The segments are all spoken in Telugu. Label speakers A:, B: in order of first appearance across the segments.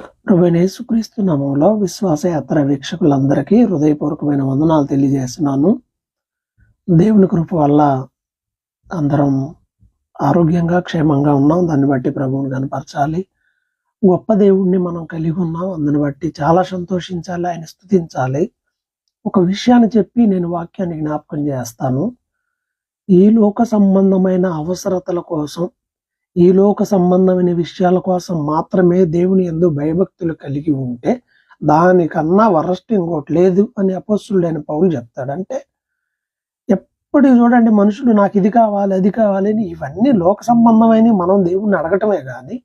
A: ప్రభునేసుక్రీస్తు నామంలో విశ్వాసయాత్ర వీక్షకులందరికీ హృదయపూర్వకమైన వందనాలు తెలియజేస్తున్నాను. దేవుని కృప వల్ల అందరం ఆరోగ్యంగా క్షేమంగా ఉన్నాం. దాన్ని బట్టి ప్రభువుని కనపరచాలి గొప్ప దేవుణ్ణి మనం కలిగి ఉన్నాం. అందుని బట్టి చాలా సంతోషించాలి. ఆయన స్థుతించాలి. ఒక విషయాన్ని చెప్పి నేను వాక్యాన్ని జ్ఞాపకం చేస్తాను. ఈ లోక సంబంధమైన అవసరతల కోసం ఈ లోక సంబంధమైన విషయాల కోసం మాత్రమే దేవుని ఎందు భయభక్తులు కలిగి ఉంటే దానికన్నా వరస్ట్ ఇంకోటి లేదు అని అపస్సుడైన పౌరులు చెప్తాడంటే ఎప్పుడు చూడండి మనుషులు నాకు ఇది కావాలి అది కావాలి అని ఇవన్నీ లోక సంబంధమైన మనం దేవుణ్ణి అడగటమే కానీ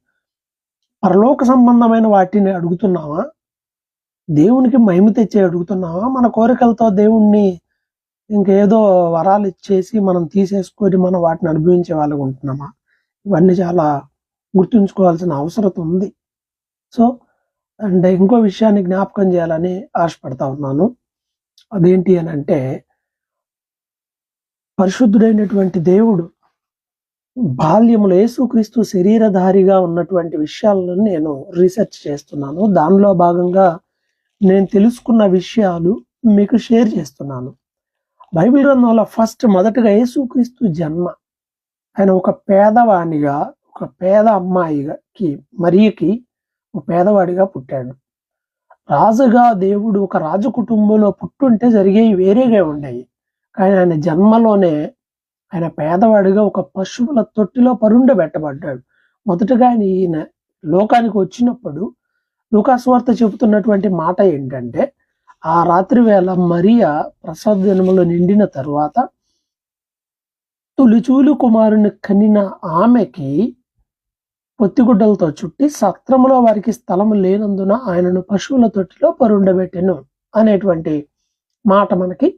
A: పరలోక సంబంధమైన వాటిని అడుగుతున్నావా దేవునికి మహిమ తెచ్చి అడుగుతున్నావా మన కోరికలతో దేవుణ్ణి ఇంకేదో వరాలు ఇచ్చేసి మనం తీసేసుకొని మనం వాటిని అనుభవించే వాళ్ళకు ఉంటున్నామా? ఇవన్నీ చాలా గుర్తుంచుకోవాల్సిన అవసరం ఉంది. సో అండ్ ఇంకో విషయాన్ని జ్ఞాపకం చేయాలని ఆశపడతా ఉన్నాను. అదేంటి అని అంటే పరిశుద్ధుడైనటువంటి దేవుడు బాల్యములో యేసుక్రీస్తు శరీరధారిగా ఉన్నటువంటి విషయాలను నేను రీసెర్చ్ చేస్తున్నాను. దానిలో భాగంగా నేను తెలుసుకున్న విషయాలు మీకు షేర్ చేస్తున్నాను. బైబిల్ గ్రంథంలో ఫస్ట్ మొదటగా యేసుక్రీస్తు జన్మ. ఆయన ఒక పేదవాణిగా ఒక పేద అమ్మాయికి మరియకి ఒక పేదవాడిగా పుట్టాడు. రాజుగా దేవుడు ఒక రాజు కుటుంబంలో పుట్టుంటే జరిగేవి వేరేగా ఉన్నాయి కానీ ఆయన జన్మలోనే ఆయన పేదవాడిగా ఒక పశువుల తొట్టిలో పరుండబెట్టబడ్డాడు మొదటగా ఆయన ఈయన లోకానికి వచ్చినప్పుడు లూకాస్వార్త చెబుతున్నటువంటి మాట ఏంటంటే ఆ రాత్రి వేళ మరియా ప్రసాద జన్మలో నిండిన తరువాత తొలిచూలు కుమారుని కనిన ఆమెకి పొత్తిగుడ్డలతో చుట్టి సత్రములో వారికి స్థలం లేనందున ఆయనను పశువుల తొట్టిలో పరుండబెట్టెను అనేటువంటి మాట మనకి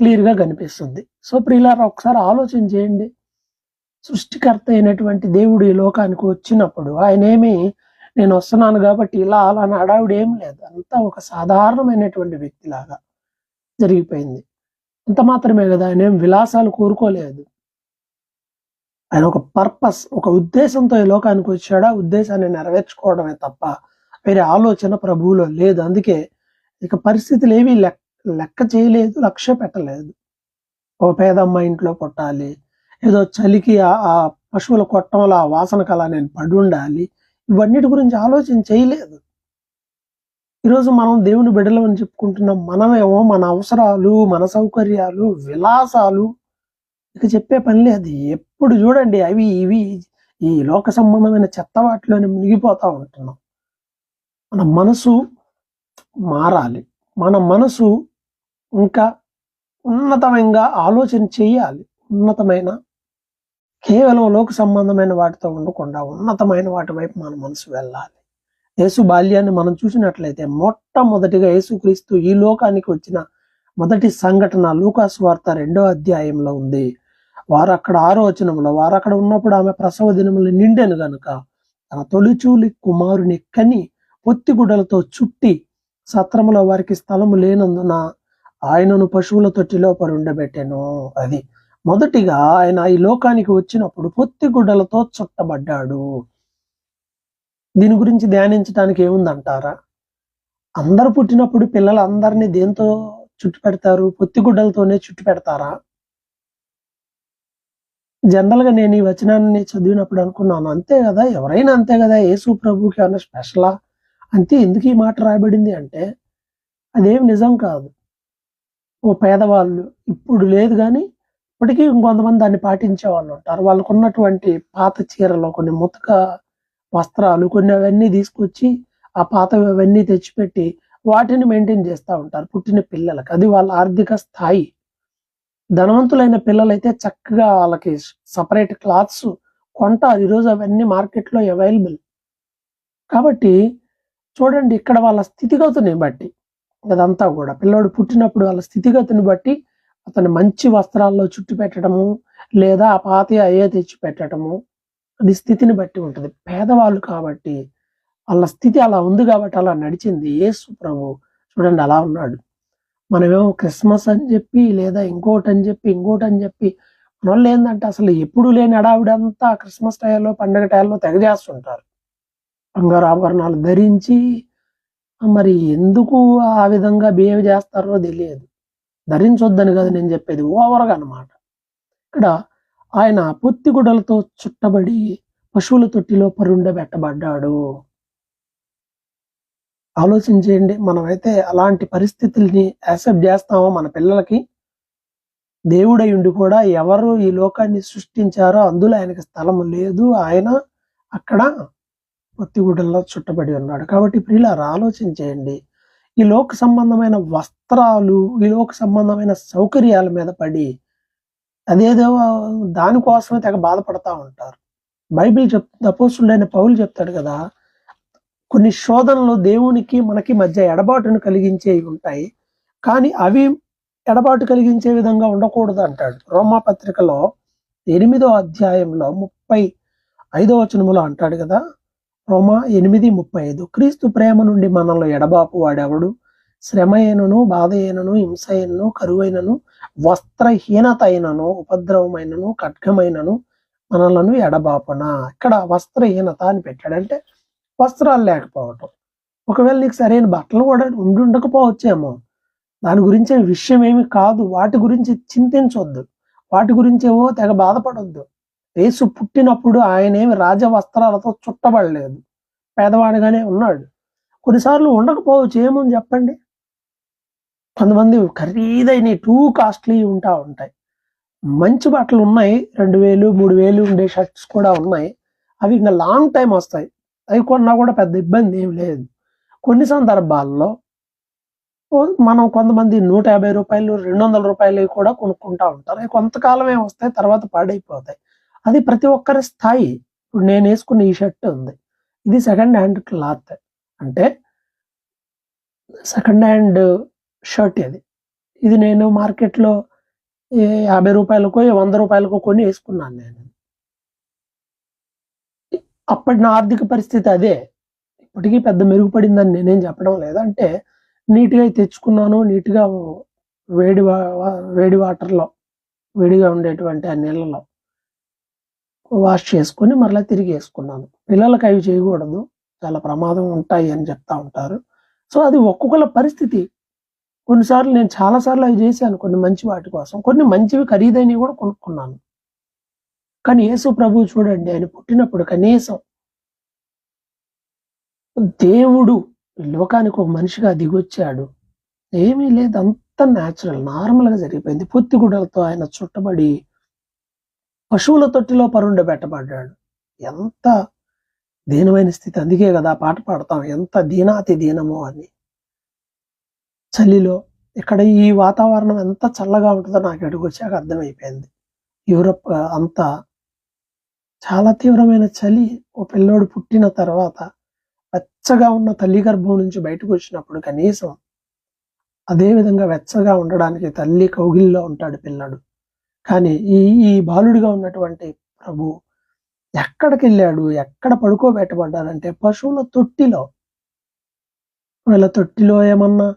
A: క్లియర్గా కనిపిస్తుంది. సో ప్రియులారా ఒకసారి ఆలోచన చేయండి. సృష్టికర్త అయినటువంటి దేవుడు ఈ లోకానికి వచ్చినప్పుడు ఆయన ఏమి నేను వస్తున్నాను కాబట్టి ఇలా అలా అని అడావిడ ఏం లేదు. అంతా ఒక సాధారణమైనటువంటి వ్యక్తిలాగా జరిగిపోయింది. అంత మాత్రమే కదా ఆయన ఏం విలాసాలు కోరుకోలేదు. ఆయన ఒక పర్పస్ ఒక ఉద్దేశంతో ఈ లోకానికి వచ్చాడు. ఆ ఉద్దేశాన్ని నెరవేర్చుకోవడమే తప్ప వేరే ఆలోచన ప్రభువులో లేదు. అందుకే ఇక పరిస్థితులు ఏమీ లెక్క లెక్క చేయలేదు లక్ష్య పెట్టలేదు. ఒక పేదమ్మ ఇంట్లో కొట్టాలి. ఏదో చలికి ఆ ఆ పశువుల కొట్టంలో ఆ వాసన కళ నేను పడి ఉండాలి. ఇవన్నిటి గురించి ఆలోచన చేయలేదు. ఈరోజు మనం దేవుని బిడ్డలమని చెప్పుకుంటున్నాం మనమేమో మన అవసరాలు మన సౌకర్యాలు విలాసాలు ఇక చెప్పే పని లేదు. ఇప్పుడు చూడండి అవి ఇవి ఈ లోక సంబంధమైన చెత్త వాటిలోనే మునిగిపోతా ఉంటున్నాం. మన మనసు మారాలి. మన మనసు ఇంకా ఉన్నతమైన ఆలోచన చేయాలి. ఉన్నతమైన కేవలం లోక సంబంధమైన వాటితో ఉండకుండా ఉన్నతమైన వాటి వైపు మన మనసు వెళ్ళాలి. యేసు బాల్యాన్ని మనం చూసినట్లయితే మొట్టమొదటిగా యేసుక్రీస్తు ఈ లోకానికి వచ్చిన మొదటి సంఘటన లూకాస్ వార్త రెండో అధ్యాయంలో ఉంది. వారు అక్కడ ఆరో వచనంలో వారు అక్కడ ఉన్నప్పుడు ఆమె ప్రసవ దినములు నిండాను గనుక తన తొలిచూలి కుమారుని కని పొత్తిగుడలతో చుట్టి సత్రములో వారికి స్థలము లేనందున ఆయనను పశువుల తొట్టిలో ఉండబెట్టాను. అది మొదటిగా ఆయన ఈ లోకానికి వచ్చినప్పుడు పొత్తిగుడ్డలతో చుట్టబడ్డాడు. దీని గురించి ధ్యానించడానికి ఏముందంటారా? అందరు పుట్టినప్పుడు పిల్లలందరినీ దేంతో చుట్టు పెడతారు పొత్తిగుడ్డలతోనే చుట్టు పెడతారా జనరల్గా నేను ఈ వచనాన్ని చదివినప్పుడు అనుకున్నాను అంతే కదా ఎవరైనా అంతే కదా యేసు ప్రభుకి అన్న స్పెషలా? అంతే ఎందుకు ఈ మాట రాయబడింది అంటే అదేం నిజం కాదు. ఓ పేదవాళ్ళు ఇప్పుడు లేదు కానీ ఇప్పటికీ ఇంకొంతమంది దాన్ని పాటించే వాళ్ళు ఉంటారు. వాళ్ళకు ఉన్నటువంటి పాత చీరలు కొన్ని ముతక వస్త్రాలు కొన్ని అవన్నీ తీసుకొచ్చి ఆ పాతవి అవన్నీ తెచ్చిపెట్టి వాటిని మెయింటైన్ చేస్తూ ఉంటారు పుట్టిన పిల్లలకు. అది వాళ్ళ ఆర్థిక స్థాయి. ధనవంతులైన పిల్లలైతే చక్కగా వాళ్ళకి సపరేట్ క్లాత్స్ కొంటారు. ఈరోజు అవన్నీ మార్కెట్లో అవైలబుల్ కాబట్టి చూడండి ఇక్కడ వాళ్ళ స్థితిగతుని బట్టి అదంతా కూడా పిల్లోడు పుట్టినప్పుడు వాళ్ళ స్థితిగతిని బట్టి అతను మంచి వస్త్రాల్లో చుట్టు పెట్టడము లేదా ఆ పాత అయ్యే తెచ్చి పెట్టడము అది స్థితిని బట్టి ఉంటుంది. పేదవాళ్ళు కాబట్టి వాళ్ళ స్థితి అలా ఉంది కాబట్టి అలా నడిచింది యేసు ప్రభు. చూడండి అలా ఉన్నాడు. మనమేమో క్రిస్మస్ అని చెప్పి లేదా ఇంకోటి అని చెప్పి ఇంకోటి అని చెప్పి మన వాళ్ళు ఏంటంటే అసలు ఎప్పుడు లేని అడావిడంతా క్రిస్మస్ టైంలో పండగ టైంలో తెగ చేస్తుంటారు బంగారు ఆభరణాలు ధరించి మరి ఎందుకు ఆ విధంగా బిహేవ్ చేస్తారో తెలియదు. ధరించొద్దని కదా నేను చెప్పేది ఓవర్గా అన్నమాట. ఇక్కడ ఆయన పొత్తిగుడలతో చుట్టబడి పశువుల తొట్టిలో పరుండబెట్టబడ్డాడు. ఆలోచించేయండి మనమైతే అలాంటి పరిస్థితుల్ని యాక్సెప్ట్ చేస్తామో మన పిల్లలకి? దేవుడై ఉండి కూడా ఎవరు ఈ లోకాన్ని సృష్టించారో అందులో ఆయనకి స్థలం లేదు. ఆయన అక్కడ పొత్తిగుడ్డల్లో చుట్టబడి ఉన్నాడు. కాబట్టి ప్రియులారా ఆలోచించేయండి ఈ లోక సంబంధమైన వస్త్రాలు ఈ లోక సంబంధమైన సౌకర్యాల మీద పడి అదేదో దానికోసమే తెగ బాధపడతా ఉంటారు. బైబిల్ చెప్ అపోసుడైన పౌలు చెప్తాడు కదా కొన్ని శోధనలు దేవునికి మనకి మధ్య ఎడబాటును కలిగించేవి ఉంటాయి. కానీ అవి ఎడబాటు కలిగించే విధంగా ఉండకూడదు అంటాడు. రోమా పత్రికలో ఎనిమిదో అధ్యాయంలో ముప్పై ఐదో వచనములో అంటాడు కదా? రోమా ఎనిమిది ముప్పై ఐదు. క్రీస్తు ప్రేమ నుండి మనల్ని ఎడబాపు వాడెవడు? శ్రమ అయినను బాధ అయినను హింస అయినను కరువైనను వస్త్రహీనత అయినను ఉపద్రవమైనను ఖడ్గమైనను మనలను ఎడబాపున? ఇక్కడ వస్త్రహీనత అని పెట్టాడంటే వస్త్రాలు లేకపోవటం. ఒకవేళ నీకు సరైన బట్టలు కూడా ఉండి ఉండకపోవచ్చేమో దాని గురించే విషయం ఏమి కాదు. వాటి గురించి చింతించొద్దు. వాటి గురించి ఏవో తెగ బాధపడొద్దు. యేసు పుట్టినప్పుడు ఆయనేమి రాజ వస్త్రాలతో చుట్టబడలేదు. పేదవాడిగానే ఉన్నాడు. కొన్నిసార్లు ఉండకపోవచ్చు. ఏమని చెప్పండి? కొంతమంది ఖరీదైన టూ కాస్ట్లీ ఉంటా ఉంటాయి. మంచి బట్టలు ఉన్నాయి రెండు వేలు మూడు వేలు ఉండే షర్ట్స్ కూడా ఉన్నాయి. అవి ఇంకా లాంగ్ టైం వస్తాయి. అవి కొన్నా కూడా పెద్ద ఇబ్బంది ఏం లేదు. కొన్ని సందర్భాల్లో మనం కొంతమంది నూట యాభై రూపాయలు రెండు వందల రూపాయలు కూడా కొనుక్కుంటా ఉంటారు. అవి కొంతకాలమే వస్తాయి? తర్వాత పాడైపోతాయి. అది ప్రతి ఒక్కరి స్థాయి. ఇప్పుడు నేను వేసుకున్న ఈ షర్ట్ ఉంది. ఇది సెకండ్ హ్యాండ్ క్లాత్ అంటే సెకండ్ హ్యాండ్ షర్ట్ ఇది. ఇది నేను మార్కెట్లో యాభై రూపాయలకో వంద రూపాయలకో కొని వేసుకున్నాను నేను. అప్పటి నా ఆర్థిక పరిస్థితి అదే. ఇప్పటికీ పెద్ద మెరుగుపడిందని నేనేం చెప్పడం లేదంటే నీట్గా తెచ్చుకున్నాను. నీట్గా వేడి వా- వేడి వాటర్లో వేడిగా ఉండేటువంటి ఆ నీళ్ళలో వాష్ చేసుకొని మరలా తిరిగి వేసుకున్నాను. పిల్లలకి అవి చేయకూడదు. చాలా ప్రమాదం ఉంటాయి అని చెప్తా ఉంటారు. సో అది ఒక్కొక్కల పరిస్థితి. కొన్నిసార్లు నేను చాలా సార్లు అవి చేశాను. కొన్ని మంచి వాటి కోసం. కొన్ని మంచివి ఖరీదైనవి కూడా కొనుక్కున్నాను. కానీ యేసు ప్రభు చూడండి ఆయన పుట్టినప్పుడు కనీసం దేవుడు లోకానికి ఒక మనిషిగా దిగొచ్చాడు. ఏమీ లేదు అంత న్యాచురల్ నార్మల్గా జరిగిపోయింది. పొత్తి ఆయన చుట్టబడి పశువుల తొట్టిలో పరుండబెట్టబడ్డాడు ఎంత దీనమైన స్థితి అందుకే కదా పాట పాడతాం. ఎంత దీనాతి దీనమో అని. చలిలో ఇక్కడ ఈ వాతావరణం ఎంత చల్లగా ఉంటుందో నాకు ఇక్కడికి వచ్చాక అర్థమైపోయింది. యూరప్ అంతా చాలా తీవ్రమైన చలి ఓ పిల్లోడు పుట్టిన తర్వాత వెచ్చగా ఉన్న తల్లి గర్భం నుంచి బయటకు వచ్చినప్పుడు కనీసం అదే విధంగా వెచ్చగా ఉండడానికి తల్లి కౌగిల్లో ఉంటాడు పిల్లడు. కానీ ఈ ఈ బాలుడిగా ఉన్నటువంటి ప్రభు ఎక్కడికి వెళ్ళాడు ఎక్కడ పడుకోబెట్టబడ్డాడంటే పశువుల తొట్టిలో. వీళ్ళ తొట్టిలో ఏమన్నా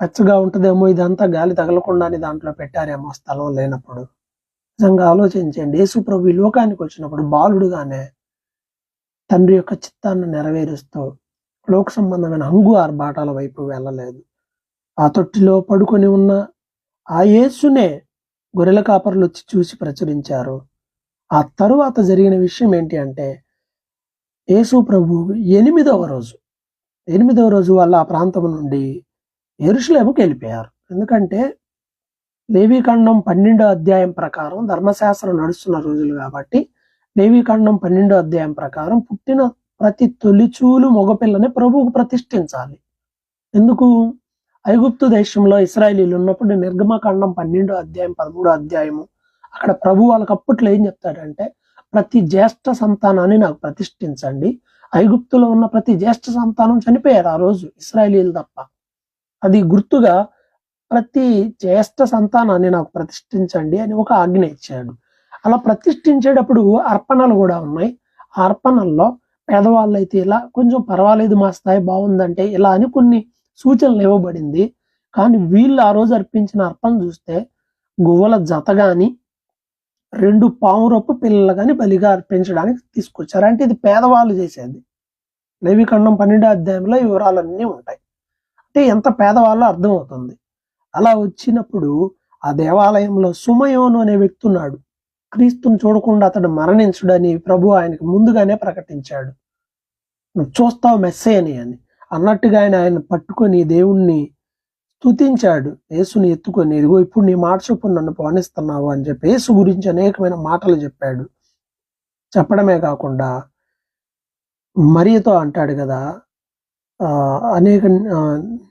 A: వెచ్చగా ఉంటుందేమో ఇదంతా గాలి తగలకుండానే దాంట్లో పెట్టారేమో స్థలం లేనప్పుడు. నిజంగా ఆలోచించండి. యేసు ప్రభు ఈ లోకానికి వచ్చినప్పుడు బాలుడుగానే తండ్రి యొక్క చిత్తాన్ని నెరవేరుస్తూ లోక సంబంధమైన హంగు ఆర్భాటాల వైపు వెళ్ళలేదు. ఆ తొట్టిలో పడుకొని ఉన్న ఆ యేసునే గొర్రెల కాపర్లు వచ్చి చూసి ప్రచురించారు. ఆ తరువాత జరిగిన విషయం ఏంటి అంటే యేసు ప్రభు ఎనిమిదవ రోజు ఎనిమిదవ రోజు వాళ్ళు ఆ ప్రాంతం నుండి ఎరుషులేముకి వెళ్ళిపోయారు. ఎందుకంటే లేవీకాండం పన్నెండో అధ్యాయం ప్రకారం ధర్మశాస్త్రం నడుస్తున్న రోజులు కాబట్టి లేవీకాండం పన్నెండో అధ్యాయం ప్రకారం పుట్టిన ప్రతి తొలిచూలు మగపిల్లని ప్రభువుకు ప్రతిష్ఠించాలి. ఎందుకు? ఐగుప్తు దేశంలో ఇస్రాయలీలు ఉన్నప్పుడు నిర్గమకాండం పన్నెండో అధ్యాయం పదమూడో అధ్యాయము అక్కడ ప్రభు వాళ్ళకి అప్పట్లో ఏం చెప్తాడంటే ప్రతి జ్యేష్ఠ సంతానాన్ని నాకు ప్రతిష్ఠించండి. ఐగుప్తులో ఉన్న ప్రతి జ్యేష్ఠ సంతానం చనిపోయారు ఆ రోజు ఇస్రాయలీలు తప్ప. అది గుర్తుగా ప్రతి జ్యేష్ఠ సంతానాన్ని నాకు ప్రతిష్ఠించండి అని ఒక ఆజ్ఞ ఇచ్చాడు. అలా ప్రతిష్ఠించేటప్పుడు అర్పణలు కూడా ఉన్నాయి. ఆ అర్పణల్లో పేదవాళ్ళు అయితే ఇలా కొంచెం పర్వాలేదు మా స్థాయి బాగుందంటే ఇలా అని కొన్ని సూచనలు ఇవ్వబడింది. కానీ వీళ్ళు ఆ రోజు అర్పించిన అర్పణ చూస్తే గువ్వల జత గాని రెండు పావురొప్పు పిల్లలు కానీ బలిగా అర్పించడానికి తీసుకొచ్చారు. అంటే ఇది పేదవాళ్ళు చేసేది. లేవిఖండం పన్నెండో అధ్యాయంలో ఈ వివరాలన్నీ ఉంటాయి. అంటే ఎంత పేదవాళ్ళో అర్థమవుతుంది. అలా వచ్చినప్పుడు ఆ దేవాలయంలో సుమయోను అనే వ్యక్తి ఉన్నాడు. క్రీస్తుని చూడకుండా అతడు మరణించుడని ప్రభు ఆయనకు ముందుగానే ప్రకటించాడు. నువ్వు చూస్తావు మెస్సేయని అని. అన్నట్టుగా ఆయన ఆయన పట్టుకొని దేవుణ్ణి స్తుతించాడు. యేసుని ఎత్తుకొని ఇదిగో ఇప్పుడు నీ మాట చొప్పున నన్ను పోనిస్తున్నావు అని చెప్పి యేసు గురించి అనేకమైన మాటలు చెప్పాడు. చెప్పడమే కాకుండా మరియతో అంటాడు కదా అనేక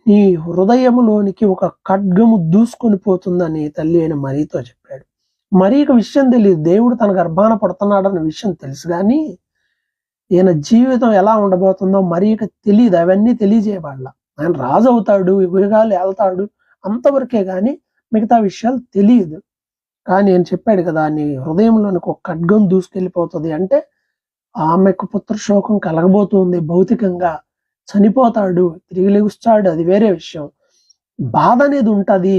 A: నీ హృదయములోనికి ఒక ఖడ్గము దూసుకొని పోతుందని తల్లి అయిన మరీతో చెప్పాడు. మరీకి విషయం తెలియదు. దేవుడు తన గర్భాన పడుతున్నాడన్న విషయం తెలుసు కానీ ఈయన జీవితం ఎలా ఉండబోతుందో మరీకి తెలియదు అవన్నీ తెలియజేయబడాల. ఆయన రాజు అవుతాడు యుగాలు వెళ్తాడు అంతవరకే కానీ మిగతా విషయాలు తెలియదు కానీ ఆయన చెప్పాడు కదా నీ హృదయంలోనికి ఒక ఖడ్గం దూసుకెళ్ళిపోతుంది అంటే ఆమెకు పుత్ర శోకం కలగబోతుంది భౌతికంగా. చనిపోతాడు తిరిగి లెగుస్తాడు అది వేరే విషయం. బాధ అనేది ఉంటుంది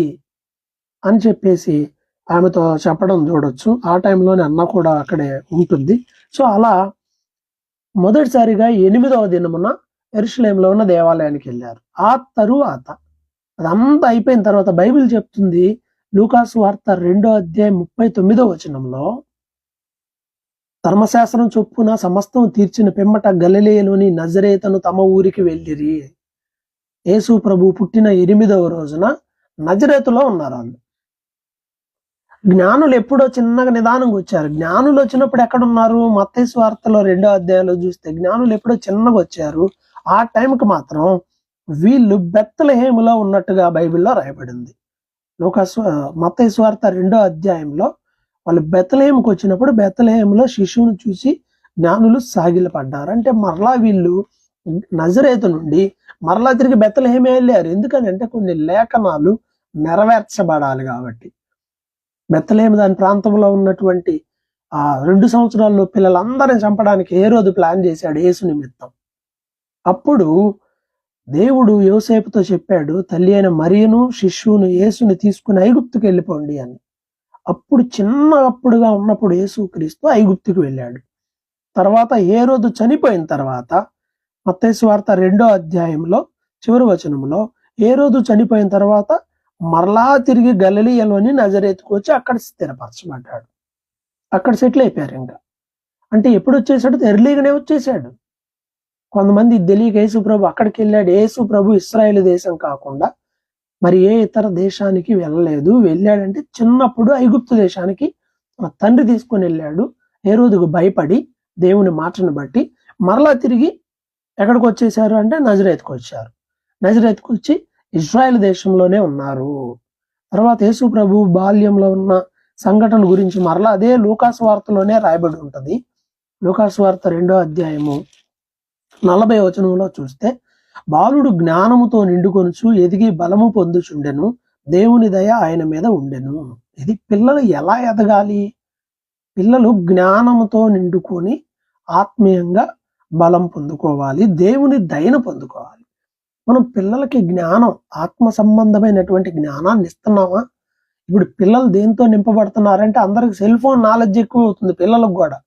A: అని చెప్పేసి ఆమెతో చెప్పడం చూడొచ్చు. ఆ టైంలోనే అన్న కూడా అక్కడే ఉంటుంది. సో అలా మొదటిసారిగా ఎనిమిదవ దినమున ఎరుషలేంలో ఉన్న దేవాలయానికి వెళ్ళారు. ఆ తరువాత అదంతా అయిపోయిన తర్వాత బైబిల్ చెప్తుంది లూకాసు వార్త రెండో అధ్యాయం ముప్పై తొమ్మిదో వచనంలో ధర్మశాస్త్రం చొప్పున సమస్తం తీర్చిన పిమ్మట గలిలేలోని నజరేతను తమ ఊరికి వెళ్ళిరి. యేసు ప్రభు పుట్టిన ఎనిమిదవ రోజున నజరేతులో ఉన్నారు వాళ్ళు జ్ఞానులు ఎప్పుడో చిన్నగా నిదానంగా వచ్చారు. జ్ఞానులు వచ్చినప్పుడు ఎక్కడ ఉన్నారు మత్తయి వార్తలో రెండో అధ్యాయంలో చూస్తే జ్ఞానులు ఎప్పుడో చిన్నగా వచ్చారు. ఆ టైంకి మాత్రం వీళ్ళు బెత్తలహేములో ఉన్నట్టుగా బైబిల్లో రాయబడింది. ఒక మత్తయి వార్త రెండో అధ్యాయంలో వాళ్ళు బెత్తలహేముకి వచ్చినప్పుడు బెత్తలహేములో శిశువును చూసి జ్ఞానులు సాగిలపడ్డారు. అంటే మరలా వీళ్ళు నజరేత నుండి మరలా తిరిగి బెత్తలహేమే వెళ్ళారు. ఎందుకనంటే కొన్ని లేఖనాలు నెరవేర్చబడాలి కాబట్టి. బెత్తలేము దాని ప్రాంతంలో ఉన్నటువంటి ఆ రెండు సంవత్సరాల్లో పిల్లలందరిని చంపడానికి ఏ రోజు ప్లాన్ చేశాడు యేసు నిమిత్తం. అప్పుడు దేవుడు యోసేపుతో చెప్పాడు తల్లి అయిన మరియను శిష్యును యేసుని తీసుకుని ఐగుప్తుకు వెళ్ళిపోండి అని. అప్పుడు చిన్నప్పుడుగా ఉన్నప్పుడు యేసుక్రీస్తు ఐగుప్తుకు వెళ్ళాడు. తర్వాత ఏ రోజు చనిపోయిన తర్వాత మత్తేసు వార్త రెండో అధ్యాయంలో చివరి వచనంలో ఏ రోజు చనిపోయిన తర్వాత మరలా తిరిగి గలలీయలోని నజరేతుకు వచ్చి అక్కడ స్థిరపరచబడ్డాడు. అక్కడ సెటిల్ అయిపోయారు ఇంకా. అంటే ఎప్పుడు వచ్చేసాడు ఎర్లీగానే వచ్చేసాడు కొంతమంది తెలియక యేసు ప్రభు అక్కడికి వెళ్ళాడు. యేసు ప్రభు ఇస్రాయేల్ దేశం కాకుండా మరి ఏ ఇతర దేశానికి వెళ్ళలేదు. వెళ్ళాడంటే చిన్నప్పుడు ఐగుప్తు దేశానికి తండ్రి తీసుకొని వెళ్ళాడు. ఏ రోజుకు భయపడి దేవుని మాటను బట్టి మరలా తిరిగి ఎక్కడికి వచ్చేసారు అంటే నజరేత్కు వచ్చారు. నజరేత్కు వచ్చి ఇజ్రాయెల్ దేశంలోనే ఉన్నారు. తర్వాత యేసు ప్రభు బాల్యంలో ఉన్న సంఘటన గురించి మరలా అదే లూకాస్ వార్తలోనే రాయబడి ఉంటుంది. లూకాస్ వార్త రెండో అధ్యాయము నలభై వచనంలో చూస్తే బాలుడు జ్ఞానముతో నిండుకొనుచు ఎదిగి బలము పొందుచుండెను. దేవుని దయ ఆయన మీద ఉండెను. ఇది పిల్లలు ఎలా ఎదగాలి? పిల్లలు జ్ఞానముతో నిండుకొని ఆత్మీయంగా బలం పొందుకోవాలి దేవుని దయను పొందుకోవాలి. మనం పిల్లలకి జ్ఞానం ఆత్మ సంబంధమైనటువంటి జ్ఞానాన్ని ఇస్తున్నామా? ఇప్పుడు పిల్లలు దేంతో నింపబడుతున్నారంటే అందరికి సెల్ ఫోన్ నాలెడ్జ్ ఎక్కువ అవుతుంది పిల్లలకు కూడా.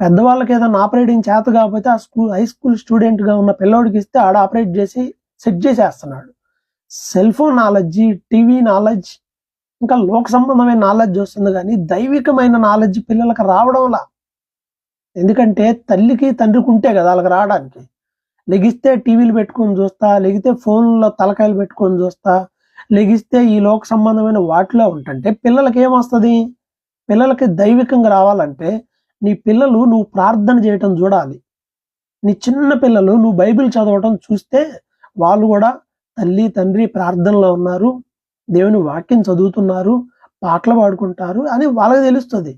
A: పెద్దవాళ్ళకి ఏదైనా ఆపరేటింగ్ చేత కాకపోతే ఆ స్కూల్ హై స్కూల్ స్టూడెంట్గా ఉన్న పిల్లోడికి ఇస్తే ఆడ ఆపరేట్ చేసి సెట్ చేసేస్తున్నాడు. Cell phone knowledge TV knowledge ఇంకా లోక సంబంధమైన నాలెడ్జ్ వస్తుంది కానీ దైవికమైన నాలెడ్జ్ పిల్లలకు రావడంలా. ఎందుకంటే తల్లికి తండ్రికి ఉంటే కదా వాళ్ళకి రావడానికి. లెగిస్తే టీవీలు పెట్టుకొని చూస్తా లెగితే ఫోన్లో తలకాయలు పెట్టుకొని చూస్తా లెగిస్తే ఈ లోక సంబంధమైన వాటిలో ఉంటుంటే పిల్లలకి ఏమొస్తుంది? పిల్లలకి దైవికంగా రావాలంటే నీ పిల్లలు నువ్వు ప్రార్థన చేయటం చూడాలి. నీ చిన్న పిల్లలు నువ్వు బైబిల్ చదవటం చూస్తే వాళ్ళు కూడా తల్లి తండ్రి ప్రార్థనలో ఉన్నారు దేవుని వాక్యం చదువుతున్నారు పాటలు పాడుకుంటారు అని వాళ్ళకి తెలుస్తుంది.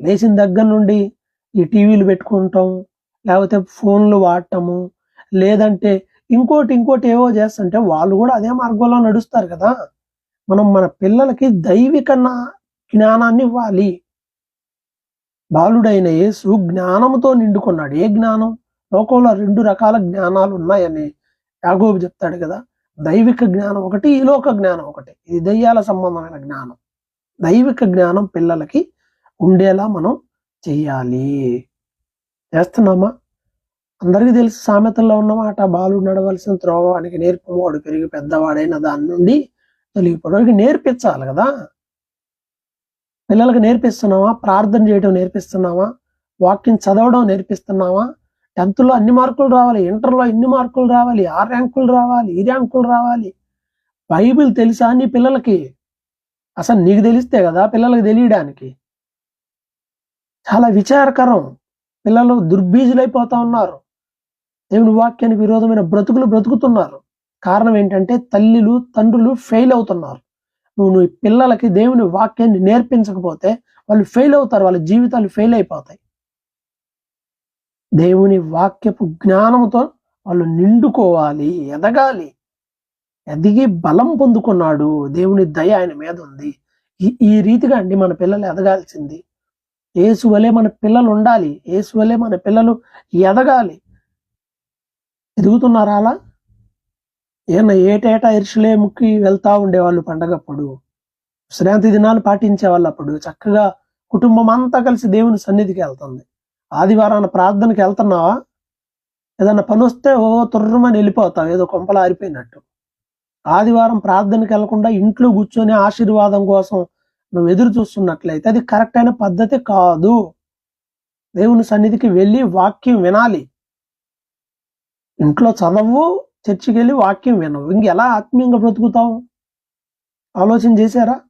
A: లేచిన దగ్గర నుండి ఈ టీవీలు పెట్టుకుంటాం లేకపోతే ఫోన్లు వాడటము లేదంటే ఇంకోటి ఇంకోటి ఏవో చేస్తుంటే వాళ్ళు కూడా అదే మార్గంలో నడుస్తారు కదా. మనం మన పిల్లలకి దైవిక జ్ఞానాన్ని ఇవ్వాలి. బాలుడైన యేసు జ్ఞానంతో నిండుకున్నాడు. ఏ జ్ఞానం? లోకంలో రెండు రకాల జ్ఞానాలు ఉన్నాయని యాగోబు చెప్తాడు కదా. దైవిక జ్ఞానం ఒకటి ఈలోక లోక జ్ఞానం ఒకటి. ఇది దయ్యాల సంబంధమైన జ్ఞానం. దైవిక జ్ఞానం పిల్లలకి ఉండేలా మనం చెయ్యాలి. చేస్తున్నామా? అందరికీ తెలిసి సామెతల్లో ఉన్నమాట బాలుడు నడవలసిన త్రోవానికి నేర్పమోడు పెరిగి పెద్దవాడైన దాని నుండి తొలగిపోవడానికి నేర్పించాలి కదా. పిల్లలకు నేర్పిస్తున్నావా? ప్రార్థన చేయడం నేర్పిస్తున్నావా? వాక్యం చదవడం నేర్పిస్తున్నావా? టెన్త్లో అన్ని మార్కులు రావాలి ఇంటర్లో ఎన్ని మార్కులు రావాలి ఆ ర్యాంకులు రావాలి ఈ ర్యాంకులు రావాలి. బైబిల్ తెలుసా నీ పిల్లలకి? అసలు నీకు తెలిస్తే కదా పిల్లలకు తెలియడానికి. చాలా విచారకరం. పిల్లలు దుర్బీజులైపోతా ఉన్నారు. దేవుని వాక్యానికి విరోధమైన బ్రతుకులు బ్రతుకుతున్నారు. కారణం ఏంటంటే తల్లిలు తండ్రులు ఫెయిల్ అవుతున్నారు. నువ్వు నువ్వు పిల్లలకి దేవుని వాక్యాన్ని నేర్పించకపోతే వాళ్ళు ఫెయిల్ అవుతారు వాళ్ళ జీవితాలు ఫెయిల్ అయిపోతాయి. దేవుని వాక్యపు జ్ఞానంతో వాళ్ళు నిండుకోవాలి ఎదగాలి. ఎదిగి బలం పొందుకున్నాడు. దేవుని దయ ఆయన మీద ఉంది. ఈ ఈ రీతిగా అండి మన పిల్లలు ఎదగాల్సింది. ఏసు వలె మన పిల్లలు ఉండాలి. ఏసు వలె మన పిల్లలు ఎదగాలి. ఎదుగుతున్నారా అలా? ఈయన ఏటేటా ఎరుసలేముకి వెళ్తా ఉండేవాళ్ళు పండగప్పుడు. శ్రాంతి దినాలు పాటించేవాళ్ళు అప్పుడు. చక్కగా కుటుంబం అంతా కలిసి దేవుని సన్నిధికి వెళ్తుంది. ఆదివారాన ప్రార్థనకి వెళ్తున్నావా? ఏదన్నా పని వస్తే ఓ తుర్రమని వెళ్ళిపోతావు. ఏదో కొంపలు ఆరిపోయినట్టు. ఆదివారం ప్రార్థనకి వెళ్ళకుండా ఇంట్లో కూర్చొని ఆశీర్వాదం కోసం నువ్వు ఎదురు చూస్తున్నట్లయితే అది కరెక్ట్ అయిన పద్ధతి కాదు. దేవుని సన్నిధికి వెళ్ళి వాక్యం వినాలి. ఇంట్లో చదవు చర్చికి వెళ్ళి వాక్యం వినవు. ఇంకెలా ఆత్మీయంగా బ్రతుకుతావు? ఆలోచన చేశారా?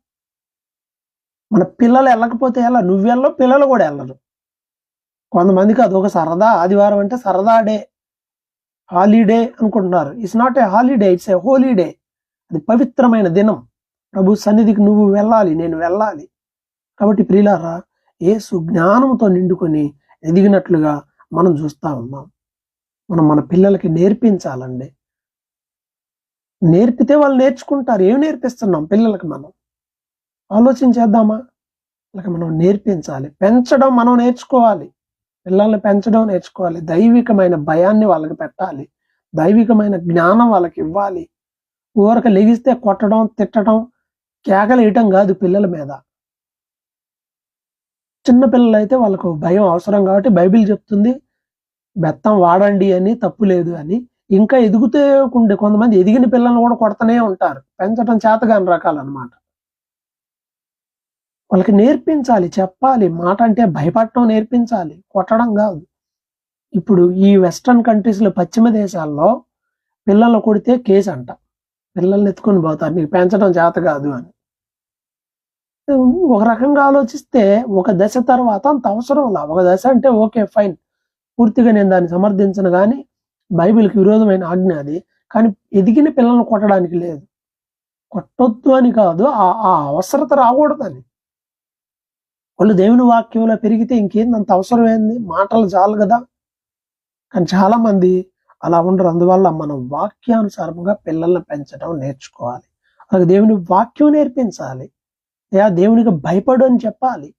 A: మన పిల్లలు వెళ్ళకపోతే ఎలా? నువ్వు వెళ్ళవు పిల్లలు కూడా వెళ్ళరు. కొంతమందికి అదొక సరదా. ఆదివారం అంటే సరదా డే హాలిడే అనుకుంటున్నారు. It's not a holiday it's a holy day అది పవిత్రమైన దినం. ప్రభు సన్నిధికి నువ్వు వెళ్ళాలి నేను వెళ్ళాలి. కాబట్టి ప్రియులారా ఏ సుజ్ఞానంతో నిండుకొని ఎదిగినట్లుగా మనం చూస్తా ఉన్నాం. మనం మన పిల్లలకి నేర్పించాలండి. నేర్పితే వాళ్ళు నేర్చుకుంటారు. ఏం నేర్పిస్తున్నాం? పిల్లలకు మనం ఆలోచన చేద్దామా? వాళ్ళకి మనం నేర్పించాలి. పెంచడం మనం నేర్చుకోవాలి. పిల్లల్ని పెంచడం నేర్చుకోవాలి. దైవికమైన భయాన్ని వాళ్ళకి పెట్టాలి. దైవికమైన జ్ఞానం వాళ్ళకి ఇవ్వాలి. ఊరక లెగిస్తే కొట్టడం తిట్టడం కేకలు వేయటం కాదు పిల్లల మీద. చిన్న పిల్లలు అయితే వాళ్ళకు భయం అవసరం కాబట్టి బైబిల్ చెప్తుంది బెత్తం వాడండి అని తప్పు లేదు అని. ఇంకా ఎదుగుతూ ఉండే కొంతమంది ఎదిగిన పిల్లల్ని కూడా కొడతనే ఉంటారు. పెంచడం చేతగాని రకాలన్నమాట. వాళ్ళకి నేర్పించాలి చెప్పాలి. మాట అంటే భయపడటం నేర్పించాలి. కొట్టడం కాదు. ఇప్పుడు ఈ వెస్ట్రన్ కంట్రీస్లో పశ్చిమ దేశాల్లో పిల్లలు కొడితే కేసు అంట పిల్లల్ని ఎత్తుకొని పోతారు. నీకు పెంచడం చేత కాదు అని. ఒక రకంగా ఆలోచిస్తే ఒక దశ తర్వాత అంత అవసరం ఒక దశ అంటే ఓకే ఫైన్. పూర్తిగా నేను దాన్ని సమర్థించను కానీ బైబిల్కి విరోధమైన ఆజ్ఞ అది. కానీ ఎదిగిన పిల్లలను కొట్టడానికి లేదు. కొట్టొద్దు అని కాదు ఆ ఆ అవసరత రాకూడదని వాళ్ళు దేవుని వాక్యంలో పెరిగితే ఇంకేందంత అవసరమైంది? మాటలు చాలు కదా. కానీ చాలామంది అలా ఉండరు. అందువల్ల మనం వాక్యానుసారంగా పిల్లల్ని పెంచడం నేర్చుకోవాలి. వాళ్ళకి దేవుని వాక్యం నేర్పించాలి. యా దేవునికి భయపడు అని చెప్పాలి.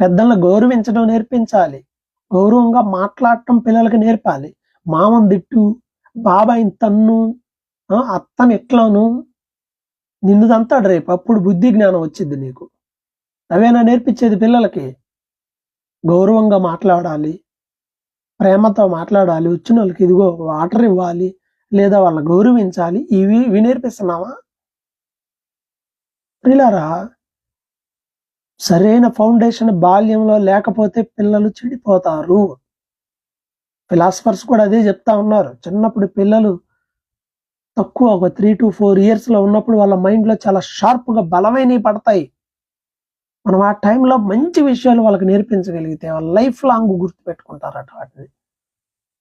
A: పెద్దలను గౌరవించడం నేర్పించాలి. గౌరవంగా మాట్లాడటం పిల్లలకి నేర్పాలి. మామను దిట్టు బాబాయ్ తన్ను అత్తను ఎట్లాను? నిన్ను తంతాడు రేపు అప్పుడు బుద్ధి జ్ఞానం వచ్చింది నీకు. అవేనా నేర్పించేది పిల్లలకి? గౌరవంగా మాట్లాడాలి ప్రేమతో మాట్లాడాలి వచ్చిన వాళ్ళకి ఇదిగో వాటర్ ఇవ్వాలి లేదా వాళ్ళని గౌరవించాలి ఇవి ఇవి నేర్పిస్తున్నావా? ప్రిలారా సరైన ఫౌండేషన్ బాల్యంలో లేకపోతే పిల్లలు చెడిపోతారు. ఫిలాసఫర్స్ కూడా అదే చెప్తా ఉన్నారు. చిన్నప్పుడు పిల్లలు తక్కువ ఒక త్రీ టు ఫోర్ ఇయర్స్లో ఉన్నప్పుడు వాళ్ళ మైండ్లో చాలా షార్ప్గా బలమైనవి పడతాయి. మనం ఆ టైంలో మంచి విషయాలు వాళ్ళకి నేర్పించగలిగితే వాళ్ళ లైఫ్ లాంగ్ గుర్తు పెట్టుకుంటారట వాటిని.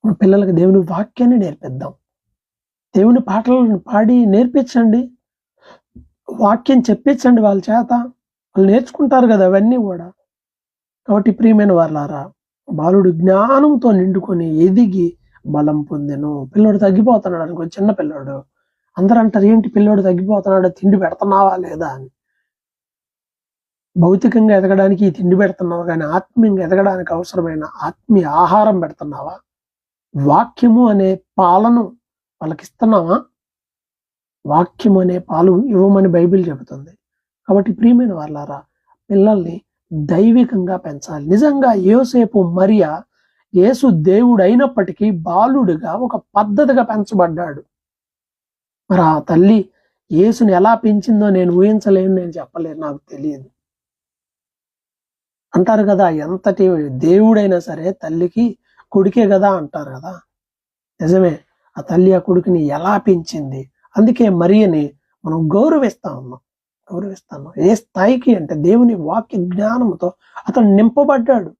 A: మన పిల్లలకి దేవుని వాక్యాన్ని నేర్పిద్దాం. దేవుని పాటలను పాడి నేర్పించండి. వాక్యం చెప్పించండి వాళ్ళ చేత. వాళ్ళు నేర్చుకుంటారు కదా అవన్నీ కూడా. కాబట్టి ప్రియమైన వాళ్ళారా బాలుడు జ్ఞానంతో నిండుకొని ఎదిగి బలం పొందెను. పిల్లోడు తగ్గిపోతున్నాడు అనుకో చిన్న పిల్లోడు. అందరూ అంటారు ఏంటి పిల్లోడు తగ్గిపోతున్నాడు? తిండి పెడుతున్నావా లేదా? అని. భౌతికంగా ఎదగడానికి తిండి పెడుతున్నావా కానీ ఆత్మీయంగా ఎదగడానికి అవసరమైన ఆత్మీయ ఆహారం పెడుతున్నావా? వాక్యము అనే పాలను వాళ్ళకి ఇస్తున్నావా వాక్యం అనే పాలు ఇవ్వమని బైబిల్ చెబుతుంది. కాబట్టి ప్రియమైన వాళ్ళారా పిల్లల్ని దైవికంగా పెంచాలి. నిజంగా యోసేపు మరియ యేసు దేవుడు అయినప్పటికీ బాలుడుగా ఒక పద్ధతిగా పెంచబడ్డాడు. మరి ఆ తల్లి యేసుని ఎలా పెంచిందో నేను ఊహించలేను నేను చెప్పలేను నాకు తెలియదు. అంటారు కదా ఎంతటి దేవుడైనా సరే తల్లికి కొడుకే కదా అంటారు కదా. నిజమే ఆ తల్లి ఆ కొడుకుని ఎలా పెంచింది? అందుకే మరియని మనం గౌరవిస్తా ఉన్నాం. గౌరవిస్తాను. ఏ స్థాయికి అంటే దేవుని వాక్య జ్ఞానంతో అతను నింపబడ్డాడు.